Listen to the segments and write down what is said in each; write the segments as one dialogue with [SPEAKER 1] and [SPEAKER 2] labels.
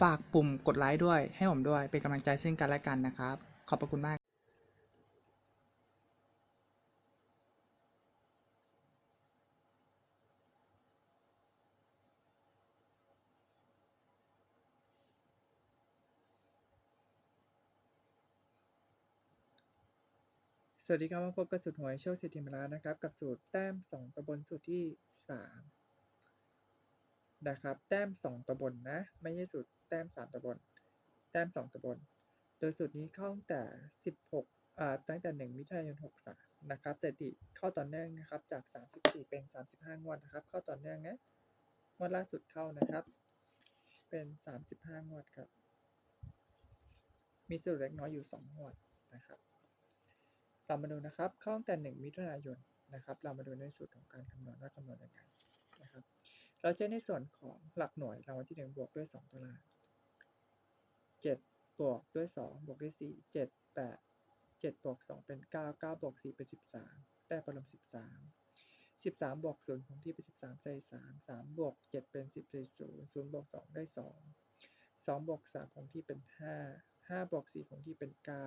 [SPEAKER 1] ฝากปุ่มกดไลค์ด้วย ให้ผมด้วย เป็นกำลังใจซึ่งกันและกันนะครับ ขอบพระคุณมากสวัสดีครับมาพบกับสูตรหวยโชคสิทธิมรานะครับ กับสูตรแต้มสองตัวบนสูตรที่สาม นะครับ แต้มสองตัวบนนะ ไม่ใช่สูตรแต้มสามตัวบน แต้มสองตัวบน โดยสูตรนี้เข้าตั้งแต่สิบหกอ่าตั้งแต่หนึ่งมิถุนายนหกสานะครับสถิติเข้าต่อเนื่องนะครับ จากสามสิบสี่เป็นสามสิบห้างวดนะครับ เข้าต่อเนื่องนะ งวดล่าสุดเข้านะครับ เป็นสามสิบห้างวดครับ มีสูตรเล็กน้อยอยู่สองวดนะครับ เรามาดูนะครับ เข้าตั้งแต่หนึ่งมิถุนายนนะครับ เรามาดูในสูตรของการคำนวณว่าคำนวณยังไงนะครับ เราจะในส่วนของหลักหน่วยรางวัลที่หนึ่งบวกด้วยสองตัวล่างเจ็ดบวกด้วยสองบวกด้วยสี่เจ็ดแปดเจ็ดบวกสองเป็นเก้าเก้าบวกสี่เป็นสิบสามได้ผลลัพธ์สิบสามสิบสามบวกศูนย์คงที่เป็นสิบสามใส่สามสามบวกเจ็ดเป็นสิบใส่ศูนย์ศูนย์บวกสองได้สองสองบวกสามคงที่เป็นห้าห้าบวกสี่คงที่เป็นเก้า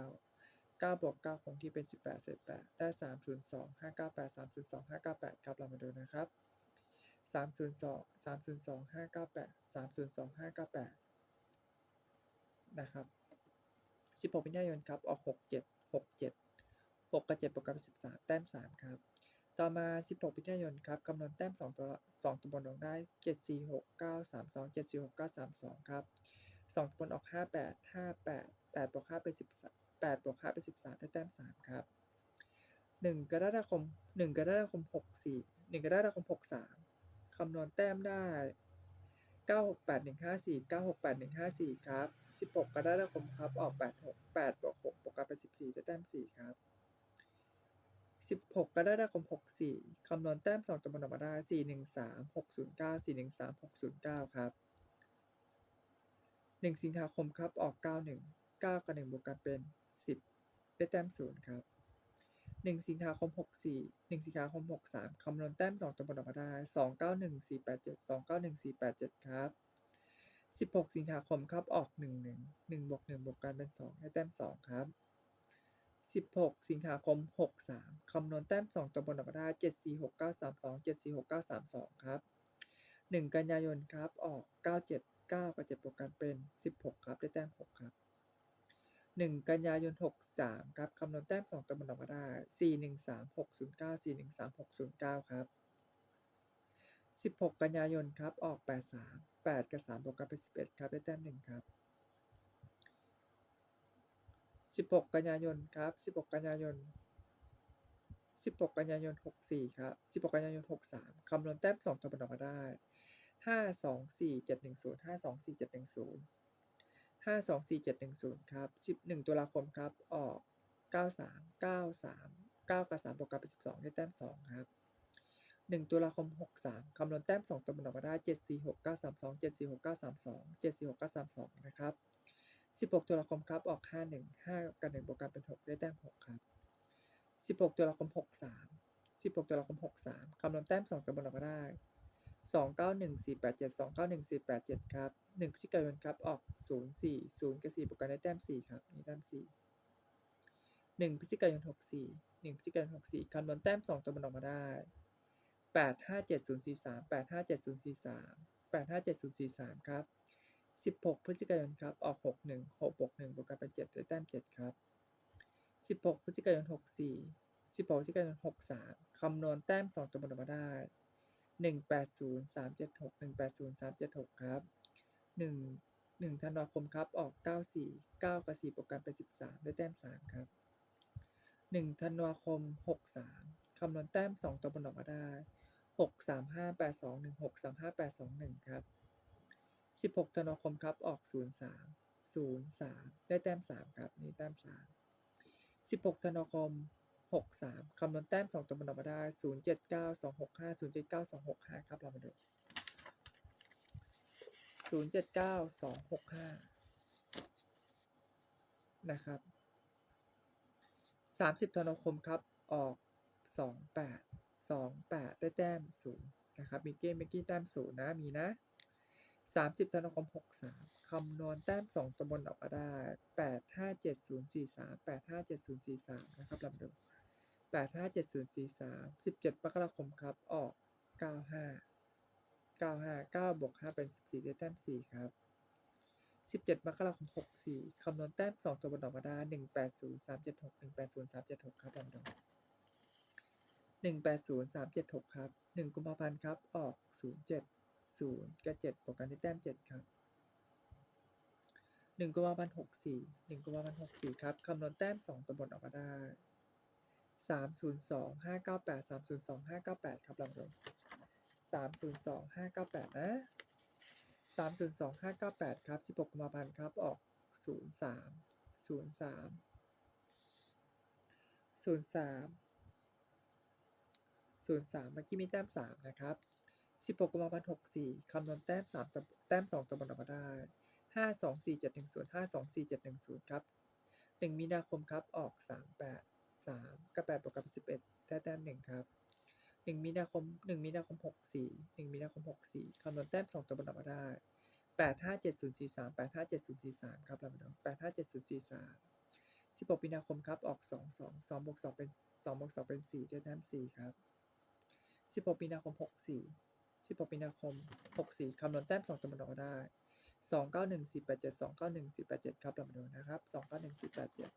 [SPEAKER 1] เก้าบวกเก้าคงที่เป็นสิบแปดเศษแปดได้สามศูนย์สองห้าเก้าแปดสามศูนย์สองห้าเก้าแปดครับ เรามาดูนะครับ สามศูนย์สองสามศูนย์สองห้าเก้าแปดสามศูนย์สองห้าเก้าแปดนะครับสิบหกมิถุนายนครับ ออกหกเจ็ดหกเจ็ดหกกับเจ็ดบวกกันเป็นสิบสามแต้มสามครับ ต่อมาสิบหกมิถุนายนครับคำนวณแต้มสองตัวสองตัวบนออกได้เจ็ดสี่หกเก้าสามสองเจ็ดสี่หกเก้าสามสองครับสองตัวบนออกห้าแปดห้าแปดแปดบวกห้าเป็นสิบสามแปดบวกห้าเป็นสิบสามได้แต้มสามครับหนึ่งกรกฎาคมหนึ่งกรกฎาคมหกสี่หนึ่งกรกฎาคมหกสาม คำนวณแต้มได้เก้าหกแปดหนึ่งห้าสี่เก้าหกแปดหนึ่งห้าสี่ครับสิบหกกรกฎาคมครับ ออกแปดหกแปดบวกหกบวกกันเป็นสิบสี่ได้แต้มสี่ครับสิบหกกรกฎาคมหกสี่คำนวณแต้มสองตัวนออกมาได้สี่หนึ่งสามหกศูนย์เก้าสี่หนึ่งสามหกศูนย์เก้าครับหนึ่งสิงหาคมครับ ออกเก้าหนึ่งเก้ากับหนึ่งบวกกันเป็นสิบได้แต้มศูนย์ครับ หนึ่งสิงหาคมหกสี่หนึ่งสิงหาคมหกสามคำนวณแต้มสองตัวบนออกมาได้สองเก้าหนึ่งสี่แปดเจ็ดสองเก้าหนึ่งสี่แปดเจ็ดครับสิบหกสิงหาคมครับออกหนึ่งหนึ่งหนึ่งบวกหนึ่งบวกกันเป็นสองได้แต้มสองครับสิบหกสิงหาคมหกสามคำนวณแต้มสองตัวบนออกมาได้เจ็ดสี่หกเก้าสามสองเจ็ดสี่หกเก้าสามสองครับหนึ่งกันยายนครับออกเก้าเจ็ดเก้ากับเจ็ดบวกกันเป็นสิบหกครับได้แต้มหกครับ หนึ่งกันยายนหกสามครับ คำนวณแต้มสองตัวมันออกมาได้สี่หนึ่งสามหกศูนย์เก้าสี่หนึ่งสามหกศูนย์เก้าครับสิบหกกันยายนครับ ออกแปดสามแปดกับสามบวกกันเป็นสิบเอ็ดครับ ได้แต้มหนึ่งครับสิบหกกันยายนครับสิบหกกันยายนสิบหกกันยายนหกสี่ครับสิบหกกันยายนหกสามคำนวณแต้มสองตัวมันออกมาได้ห้าสองสี่เจ็ดหนึ่งศูนย์ห้าสองสี่เจ็ดหนึ่งศูนย์ ห้าสองสี่เจ็ดหนึ่งศูนย์ครับสิบหนึ่งตุลาคมครับ ออกเก้าสามเก้าสามเก้ากับสามบวกกันเป็นสิบสองได้แต้มสองครับหนึ่งตุลาคมหกสามคำนวณแต้มสองตัวมันออกมาได้เจ็ดสี่หกเก้าสามสองเจ็ดสี่หกเก้าสามสองเจ็ดสี่หกเก้าสามสองนะครับสิบหกตุลาคมครับ ออกห้าหนึ่งห้ากับหนึ่งบวกกันเป็นหกได้แต้มหกครับสิบหกตุลาคมหกสามสิบหกตุลาคมหกสามคำนวณแต้มสองตัวมันออกมาได้ สองเก้าหนึ่งสี่แปดเจ็ดสองเก้าหนึ่งสี่แปดเจ็ดครับหนึ่งพฤศจิกายนครับออกศูนย์สี่ศูนย์กับสี่บวกกันได้แต้มสี่ครับมีแต้มสี่หนึ่งพฤศจิกายนหกสี่หนึ่งพฤศจิกายนหกสี่คำนวณแต้มสองตัวมันออกมาได้แปดห้าเจ็ดศูนย์สี่สามแปดห้าเจ็ดศูนย์สี่สามแปดห้าเจ็ดศูนย์สี่สามครับสิบหกพฤศจิกายนครับออกหกหนึ่งหกบวกหนึ่งบวกกันเป็นเจ็ดได้แต้มเจ็ดครับสิบหกพฤศจิกายนหกสี่สิบหกพฤศจิกายนหกสามคำนวณแต้มสองตัวบนออกมาได้ หนึ่งแปดศูนย์สามเจ็ดหกหนึ่งแปดศูนย์สามเจ็ดหกครับหนึ่งหนึ่งธันวาคมครับ ออกเก้าสี่เก้ากับสี่บวกกันเป็นสิบสามได้แต้มสามครับหนึ่งธันวาคมหกสามคำนวณแต้มสองตัวบนออกมาได้หกสามห้าแปดสองหนึ่งหกสามห้าแปดสองหนึ่งครับสิบหกธันวาคมครับ ออกศูนย์สามศูนย์สามได้แต้มสามครับ นี่แต้มสามสิบหกธันวาคม หกสามคำนวณแต้มสองตัวบนออกมาได้ศูนย์เจ็ดเก้าสองหกห้าศูนย์เจ็ดเก้าสองหกห้าครับเรามาดูศูนย์เจ็ดเก้าสองหกห้านะครับสามสิบธันวาคมครับออกสองแปดสองแปดได้แต้มศูนย์นะครับมิกเก้มิกกี้แต้มศูนย์นะมีนะสามสิบธันวาคมหกสามคำนวณแต้มสองตัวบนออกมาได้แปดห้าเจ็ดศูนย์สี่สามแปดห้าเจ็ดศูนย์สี่สามนะครับลำดับ 8 5 7 0 4 3 17มกราคมครับ ออก 95 95 9บวก5เป็น 14ได้แต้ม 4 ครับ 17มกราคม 64คำนวณแต้ม 2 ตัวบนดอกมาได้ 180376 180376 ครับดำดง180376 ครับ 1 กุมภาพันธ์ครับ ออก 070 กับ 7บวกกันได้แต้ม 7 ครับ1กุมภาพันธ์64 1กุมภาพันธ์64 ครับ คำนวณแต้ม 2ตัวบนออกมาได้ สามศูนย์สองห้าเก้าแปดสามศูนย์สองห้าเก้าแปดครับลองดูสามศูนย์สองห้าเก้าแปดนะสามศูนย์สองห้าเก้าแปดครับสิบหกกุมภาพันธ์ครับ ออกศูนย์สามศูนย์สามศูนย์สามศูนย์สามเมื่อกี้มีแต้มสามนะครับสิบหกกุมภาพันธ์หกสี่คำนวณแต้มสามแต้มสองตัวบนออกมาได้ห้าสองสี่เจ็ดหนึ่งศูนย์ห้าสองสี่เจ็ดหนึ่งศูนย์ครับหนึ่งมีนาคมครับ ออกสามแปดามแปดสามกับแปดบวกกับสิบเอ็ดได้แต้มหนึ่งครับหนึ่งมีนาคมหนึ่งมีนาคมหกสี่หนึ่งมีนาคมหกสี่คำนวณแต้มสองตัวบนออกมาได้แปดห้าเจ็ดศูนย์จีสามแปดห้าเจ็ดศูนย์จีสามครับเรามาดูแปดห้าเจ็ดศูนย์สี่สามสิบปปีนาคมครับ ออกสองสองสองบวกสองเป็นสองบวกสองเป็นสี่ได้แต้มสี่ครับสิบหกมีนาคมหกสี่สิบหกมีนาคมหกสี่คำนวณแต้มสองตัวบนออกมาได้สองเก้าหนึ่งสี่แปดเจ็ดสองเก้าหนึ่งสี่แปดเจ็ดครับลำดูนะครับสองเก้าหนึ่งสี่แปดเจ็ด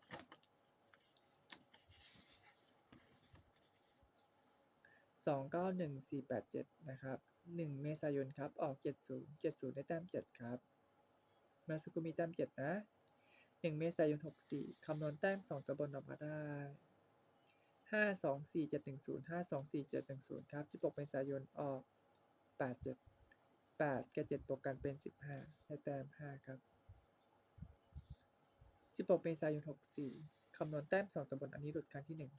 [SPEAKER 1] สองเก้าหนึ่งสี่แปดเจ็ดนะครับหนึ่งเมษายนครับ ออกเจ็ดศูนย์เจ็ดศูนย์ได้แต้มเจ็ดครับมื่อสักครู่มีแต้มเจ็ดนะหนึ่งเมษายนหกสี่คำนวณแต้มสองตัวบนออกมาได้ห้าสองสี่เจ็ดหนึ่งศูนย์ห้าสองสี่เจ็ดหนึ่งศูนย์ครับสิบหกเมษายน ออกแปดเจ็ดแปดกับเจ็ดบวกกันเป็นสิบห้าได้แต้มห้าครับสิบหกเมษายนหกสี่คำนวณแต้มสองตัวบนอันนี้หลุดครั้งที่หนึ่ง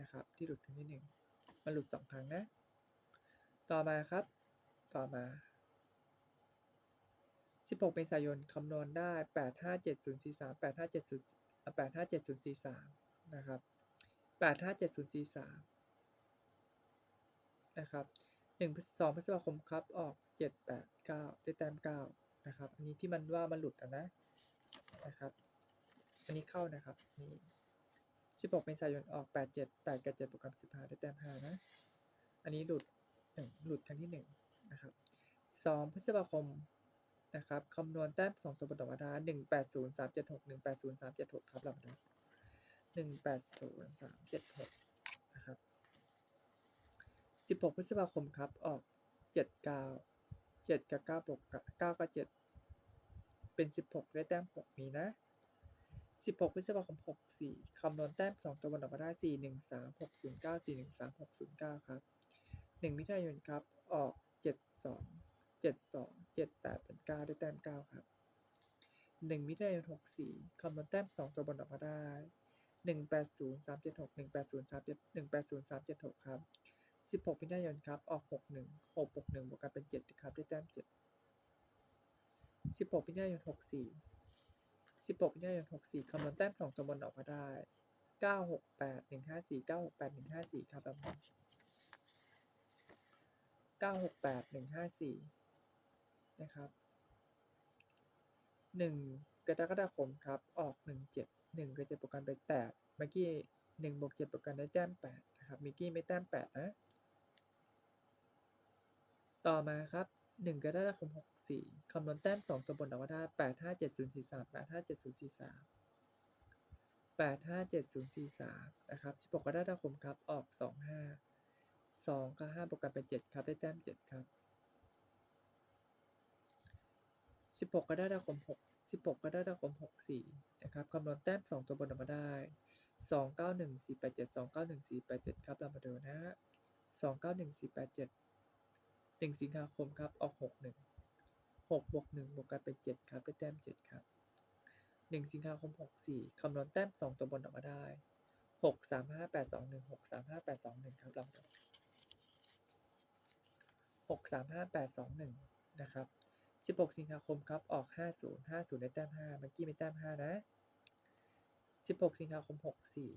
[SPEAKER 1] นะครับ ที่หลุดครั้งที่หนึ่ง มันหลุดสองครั้งนะ ต่อมาครับ ต่อมาสิบหกเมษายนคำนวณได้แปดห้าเจ็ดศูนย์สี่สามแปดห้าเจ็ดศูนย์แปดห้าเจ็ดศูนย์สี่สามนะครับแปดห้าเจ็ดศูนย์สี่สามนะครับหนึ่งสองพฤษภาคมครับ ออกเจ็ดแปดเก้าได้แต้มเก้านะครับ อันนี้ที่มันว่ามันหลุดนะนะครับ อันนี้เข้านะครับนี่ สิบหกเมษายนออกแปดเจ็ดแปดกับเจ็ดบวกกับสิบห้าได้แต้มห้านะ อันนี้หลุดหนึ่งหลุดครั้งที่หนึ่งนะครับสองพฤษภาคมนะครับคำนวณแต้มสองตัวบนออกมาได้หนึ่งแปดศูนย์สามเจ็ดหกหนึ่งแปดศูนย์สามเจ็ดหกครับลำดับหนึ่งแปดศูนย์สามเจ็ดหกนะครับสิบหกพฤษภาคมครับ ออกเจ็ดเก้าเจ็ดกับเก้าบวกกับเก้ากับเจ็ดเป็นสิบหกได้แต้มหกมีนะ สิบหกพฤษภาคมหกสี่คำนวณแต้มสองตัวบนออกมาได้สี่หนึ่งสามหกศูนย์เก้าสี่หนึ่งสามหกศูนย์เก้าครับหนึ่งมิถุนายนครับ ออกเจ็ดสองเจ็ดสองเจ็ดแปดเป็นเก้าได้แต้มเก้าครับหนึ่งมิถุนายนหกสี่คำนวณแต้มสองตัวบนออกมาได้หนึ่งแปดศูนย์สามเจ็ดหกหนึ่งแปดศูนย์สามเจ็ดหนึ่งแปดศูนย์สามเจ็ดหกครับสิบหกมิถุนายนครับ ออกหกหนึ่งหกบวกหนึ่งบวกกันเป็นเจ็ดครับได้แต้มเจ็ดสิบหกมิถุนายนหกสี่ สิบหกมิถุนายนหกสี่คำนวณแต้มสองตัวบนออกมาได้เก้าหกแปดหนึ่งห้าสี่เก้าหกแปดหนึ่งห้าสี่ครับแบบเก้าหกแปดหนึ่งห้าสี่นะครับหนึ่งกรกฎาคมครับ ออกหนึ่งเจ็ดหนึ่งก็จะบวกกันไปแปดเมื่อกี้หนึ่งบวกเจ็ดบวกกันได้แต้มแปดนะครับมิกกี้ไม่แต้มแปดนะ ต่อมาครับ หนึ่งกรกฎาคมหกสี่คำนวณแต้มสองตัวบนออกมาได้แปดห้าเจ็ดศูนย์สี่สามแปดห้าเจ็ดศูนย์สี่สามแปดห้าเจ็ดศูนย์สี่สามนะครับสิบหกกรกฎาคมครับ ออกสองห้าสองกับห้าบวกกันเป็นเจ็ดครับ ได้แต้มเจ็ดครับสิบหกกรกฎาคมหกสิบหกกรกฎาคมหกสี่นะครับคำนวณแต้มสองตัวบนออกมาได้สองเก้าหนึ่งสี่แปดเจ็ดสองเก้าหนึ่งสี่แปดเจ็ดครับเรามาดูนะฮะสองเก้าหนึ่งสี่แปดเจ็ด หนึ่งสิงหาคมครับออกหกหนึ่งหกบวกหนึ่งบวกกันเป็นเจ็ดครับได้แต้มเจ็ดครับหนึ่งสิงหาคมหกสี่คำนวณแต้มสองตัวบนออกมาได้หกสามห้าแปดสองหนึ่งหกสามห้าแปดสองหนึ่งครับลองดูหกสามห้าแปดสองหนึ่งนะครับสิบหกสิงหาคมครับออกห้าศูนย์ห้าศูนย์ได้แต้มห้าเมื่อกี้มีแต้มห้านะสิบหกสิงหาคมหกสี่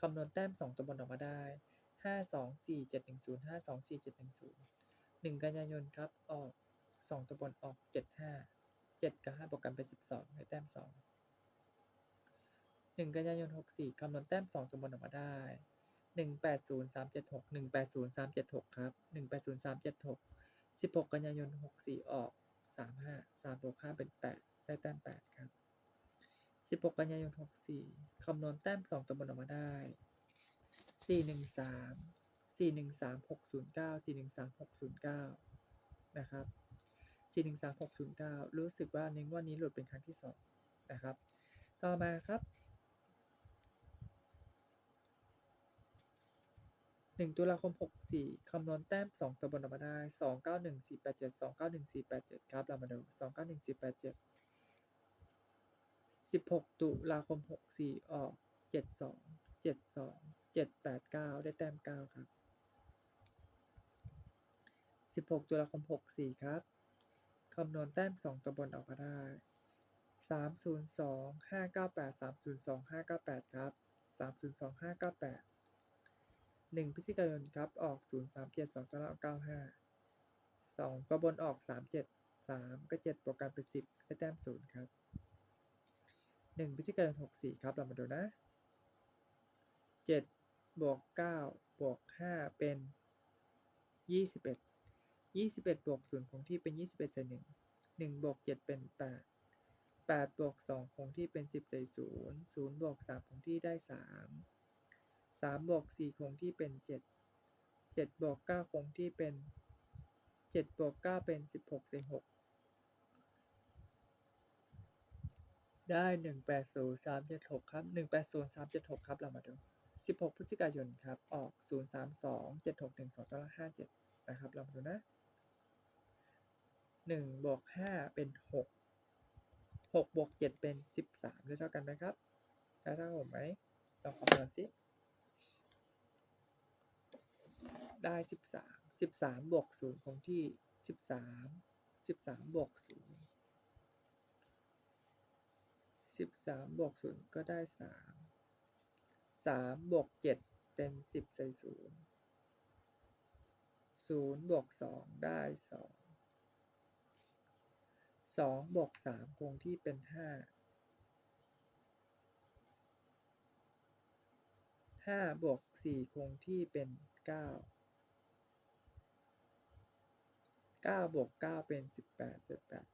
[SPEAKER 1] คำนวณแต้มสองตัวบนออกมาได้ห้าสองสี่เจ็ดหนึ่งศูนย์ห้าสองสี่เจ็ดหนึ่งศูนย์ หนึ่งกันยายนครับ ออกสองตัวบนออกเจ็ดห้าเจ็ดกับห้าบวกกันเป็นสิบสองได้แต้มสองหนึ่งกันยายนหกสี่คำนวณแต้มสองตัวบนออกมาได้หนึ่งแปดศูนย์สามเจ็ดหกหนึ่งแปดศูนย์สามเจ็ดหกครับหนึ่งแปดศูนย์สามเจ็ดหกสิบหกกันยายนหกสี่ออกสามห้าสามบวกห้าเป็นแปดได้แต้มแปดครับสิบหกกันยายนหกสี่คำนวณแต้มสองตัวบนออกมาได้สี่หนึ่งสาม สี่หนึ่งสามหกศูนะครับ 4 1 3 6 0 9 รู้สึกว่าในงวดนี้หลุดเป็นครั้งที่สองนะครับ ต่อมาครับ 1 ตุลาคม 64 คำนวณแต้ม 2ตัวบนออกมาได้ 2 9 1 4 8 7 2 9 1 4 8 7 ครับ เรามาดู 2 9 1 4 8 7 16 ตุลาคม 64 ออก 72 72 789 ได้แต้ม 9 ครับ 16 ตุลาคม 64 ครับ คำนวณแต้มสองตัวบนออกมาได้สามศูนย์สองห้าเก้าแปดสามศูนย์สองห้าเก้าแปดครับสามศูนย์สองห้าเก้าแปดหนึ่งพฤศจิกายนครับ ออกศูนย์สามเจ็ดสองตัวล่างเก้าห้าสองตัวบนออกสามเจ็ดสามก็เจ็ดบวกกันเป็นสิบได้แต้มศูนย์ครับหนึ่งพฤศจิกายนหกสี่ครับ เรามาดูนะเจ็ดบวกเก้าบวกห้าเป็นยี่ ยี่สิบเอ็ดบวกศูนย์คงที่เป็นยี่สิบเอ็ดใส่หนึ่งหนึ่งบวกเจ็ดเป็นแปดแปดบวกสองคงที่เป็นสิบใส่ศูนย์ศูนย์บวกสามคงที่ได้สามสามบวกสี่คงที่เป็นเจ็ดเจ็ดบวกเก้าคงที่เป็นเจ็ดบวกเก้าเป็นสิบหกใส่หกได้หนึ่งแปดศูนย์สามเจ็ดหกครับหนึ่งแปดศูนย์สามเจ็ดหกครับ เรามาดูสิบหกพฤศจิกายน ครับ ออกศูนย์สามสองเจ็ดหกหนึ่งสองตัวละห้าเจ็ดนะครับลองดูนะ หนึ่งบวกห้าเป็นหกหกบวกเจ็ดเป็นสิบสามได้เท่ากันไหมครับได้เท่าผมไหมลองคำนวณสิได้สิบสามสิบสามบวกศูนย์คงที่สิบสามสิบสามบวกศูนย์สิบสามบวกศูนย์ก็ได้สามสามบวกเจ็ดเป็นสิบใส่ศูนย์ศูนย์บวกสองได้สอง สองบวกสามคงที่เป็นห้าห้าบวกสี่คงที่เป็นเก้าเก้าบวกเก้าเป็นสิบแปดสิบแปด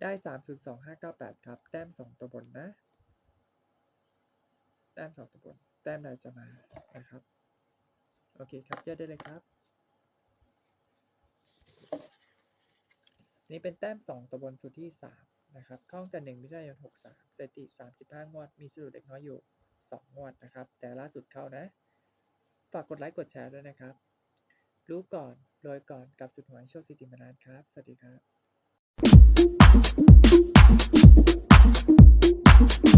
[SPEAKER 1] ได้สามศูนย์สองห้าเก้าแปดครับ แต้มสองตัวบนนะ แต้มสองตัวบน แต้มใดจะมานะครับ โอเคครับเจอได้เลยครับ นี่เป็นแต้ม 2ตับนสุดที่ 3 นะครับ เข้าแต่1มิถุนายน63สถิติ 35 งวด มีสรุปเด็กน้อยอยู่ 2 งวดนะครับ แต่ล่าสุดเข้านะ ฝากกดไลค์ กดแชร์ด้วยนะครับ รู้ก่อนรวยก่อนกับสุดหวยโชคสิทธิมานานครับ สวัสดีครับ